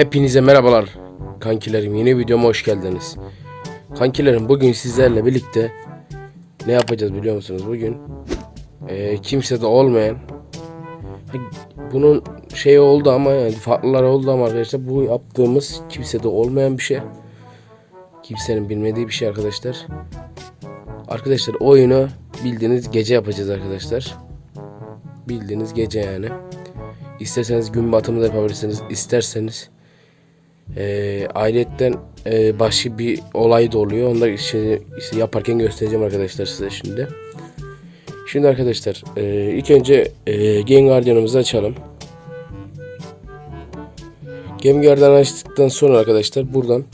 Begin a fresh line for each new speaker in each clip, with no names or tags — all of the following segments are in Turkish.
Hepinize merhabalar kankilerim yeni videoma hoş geldiniz. Kankilerim bugün sizlerle birlikte ne yapacağız biliyor musunuz? Bugün eee kimsede olmayan bunun şey oldu ama yani farklıları oldu ama arkadaşlar bu yaptığımız kimsede olmayan bir şey. Kimsenin bilmediği bir şey arkadaşlar. Arkadaşlar oyunu bildiğiniz gece yapacağız arkadaşlar. Bildiğiniz gece yani. İsterseniz gün batımı da yapabilirsiniz. İsterseniz e, ayrıyetten e, başka bir olay da oluyor. Da işte, işte yaparken göstereceğim arkadaşlar size şimdi. Şimdi arkadaşlar e, ilk önce e, Game Guardian'ımızı açalım. Game Guardian'ı açtıktan sonra arkadaşlar buradan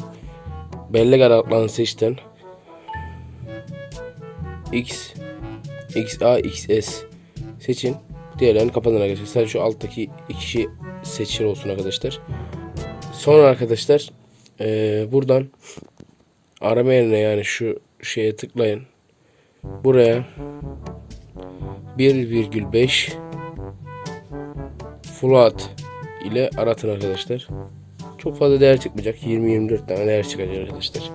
bellek aralıklarını seçten X XA XS seçin. Diğerlerini kapatın arkadaşlar. Sadece şu alttaki iki seçili olsun arkadaşlar. Sonra arkadaşlar eee, buradan arama yerine yani şu şeye tıklayın. Buraya 1,5 float ile aratın arkadaşlar. Çok fazla değer çıkmayacak. 20-24 tane değer çıkacak arkadaşlar.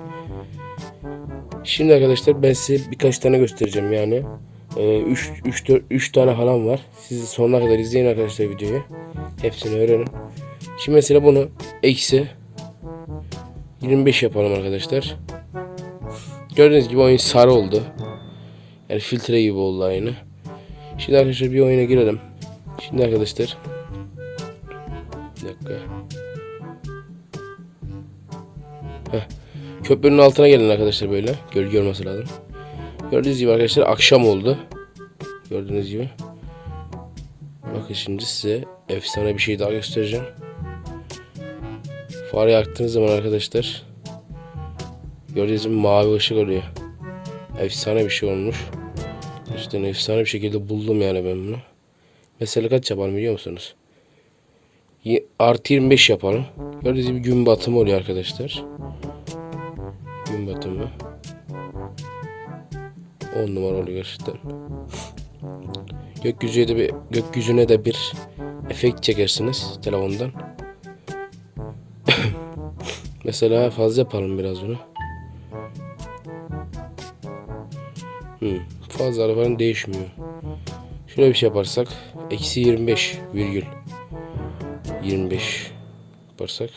Şimdi arkadaşlar ben size birkaç tane göstereceğim yani. 3 3 4 3 tane falan var. Siz sonuna kadar izleyin arkadaşlar videoyu. Hepsini öğrenin. Şimdi mesela bunu eksi 25 yapalım arkadaşlar. Gördüğünüz gibi oyun sarı oldu. Yani filtre gibi oldu aynı. Şimdi arkadaşlar bir oyuna girelim. Şimdi arkadaşlar bir dakika. Heh. Köprünün altına gelin arkadaşlar böyle. Gölge olması lazım. Gördüğünüz gibi arkadaşlar akşam oldu. Gördüğünüz gibi. Bakın şimdi size efsane bir şey daha göstereceğim. Fare yaktığınız zaman arkadaşlar gördüğünüz mavi ışık oluyor. Efsane bir şey olmuş. İşte efsane bir şekilde buldum yani ben bunu. Mesela kaç yapalım biliyor musunuz? Artı 25 yapalım. Gördüğünüz gibi gün batımı oluyor arkadaşlar. Gün batımı. 10 numara oluyor gerçekten. Gökyüzüne de bir gökyüzüne de bir efekt çekersiniz telefondan. Mesela fazla yapalım biraz bunu. Hmm, fazla falan değişmiyor. Şöyle bir şey yaparsak eksi 25 virgül 25 yaparsak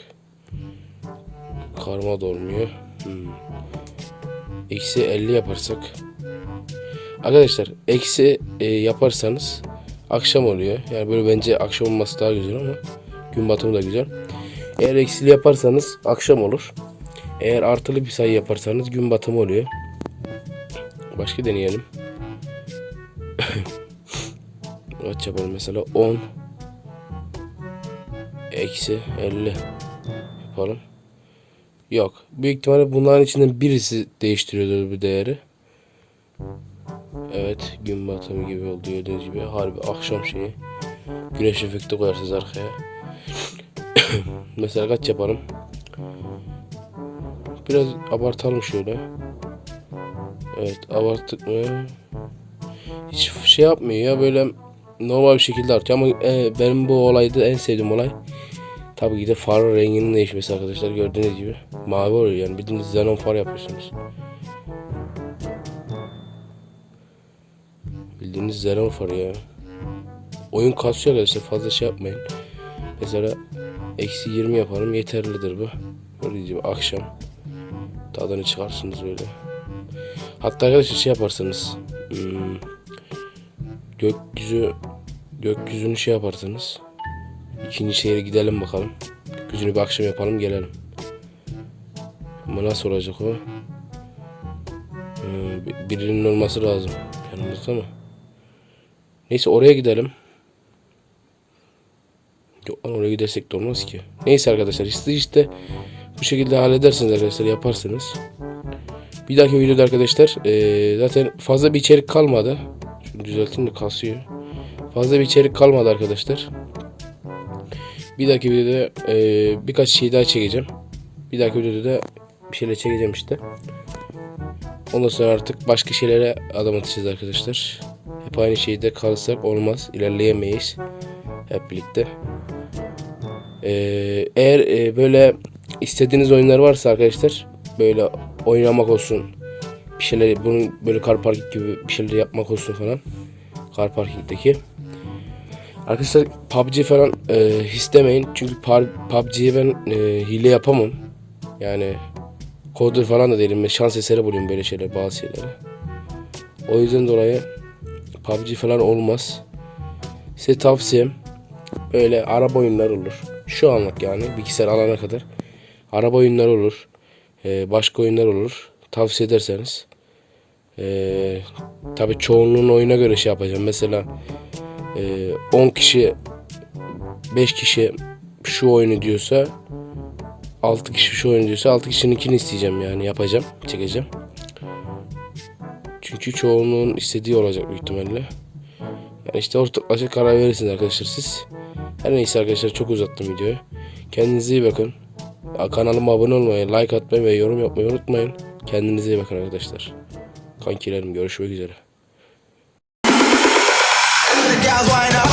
karma da olmuyor. Hmm. Eksi 50 yaparsak Arkadaşlar eksi e, yaparsanız akşam oluyor. Yani böyle bence akşam olması daha güzel ama gün batımı da güzel. Eğer eksili yaparsanız akşam olur. Eğer artılı bir sayı yaparsanız gün batımı oluyor. Başka deneyelim. Kaç yapalım mesela 10 eksi 50 yapalım. Yok. Büyük ihtimalle bunların içinden birisi değiştiriyordur bu değeri. Evet gün batımı gibi oldu gördüğünüz gibi harbi akşam şeyi. Güneş efekti koyarsınız arkaya. Mesela kaç yapalım? Biraz abartalım şöyle. Evet abarttık mı? Hiç şey yapmıyor ya böyle normal bir şekilde artıyor ama e, benim bu olayda en sevdiğim olay tabii ki de far renginin değişmesi arkadaşlar gördüğünüz gibi mavi oluyor yani bildiğiniz xenon far yapıyorsunuz. Bildiğiniz xenon far ya. Oyun kasıyor arkadaşlar fazla şey yapmayın. Mesela eksi 20 yapalım yeterlidir bu. Gördüğünüz gibi akşam tadını çıkarsınız böyle. Hatta arkadaşlar şey yaparsanız hmm, gökyüzü gökyüzünü şey yaparsanız ikinci şehre gidelim bakalım. Gökyüzünü bir akşam yapalım gelelim. Ama nasıl olacak o? Hmm, bir- birinin olması lazım yanımızda mı? Neyse oraya gidelim. Yok lan oraya gidersek de olmaz ki. Neyse arkadaşlar işte işte bu şekilde halledersiniz arkadaşlar yaparsınız. Bir dahaki videoda arkadaşlar eee, zaten fazla bir içerik kalmadı. Şunu düzelteyim de kasıyor. Fazla bir içerik kalmadı arkadaşlar. Bir dahaki videoda eee, birkaç şey daha çekeceğim. Bir dahaki videoda da bir şeyler çekeceğim işte. Ondan sonra artık başka şeylere adım atacağız arkadaşlar. Hep aynı şeyde kalırsak olmaz. ilerleyemeyiz. Hep birlikte. Ee, eğer e, böyle istediğiniz oyunlar varsa arkadaşlar böyle oynamak olsun bir şeyler bunun böyle car parking gibi bir şeyler yapmak olsun falan car parking'deki. Arkadaşlar PUBG falan e, istemeyin çünkü PUBG'ye ben e, hile yapamam. Yani coder falan da değilim. Ben şans eseri buluyorum böyle şeyler bazı şeyleri. O yüzden dolayı PUBG falan olmaz. Size tavsiyem böyle araba oyunları olur şu anlık yani bilgisayar alana kadar araba oyunları olur e, başka oyunlar olur tavsiye ederseniz ee, tabii çoğunluğun oyuna göre şey yapacağım. Mesela e, 10 kişi 5 kişi şu oyunu diyorsa 6 kişi şu oyunu diyorsa 6 kişininkini isteyeceğim yani yapacağım çekeceğim. Çünkü çoğunluğun istediği olacak büyük ihtimalle. Yani işte ortaklaşa karar verirsiniz arkadaşlar siz. Her neyse arkadaşlar çok uzattım videoyu. Kendinize iyi bakın. Kanalıma abone olmayı, like atmayı ve yorum yapmayı unutmayın. Kendinize iyi bakın arkadaşlar. Kankilerim görüşmek üzere.
The girls wind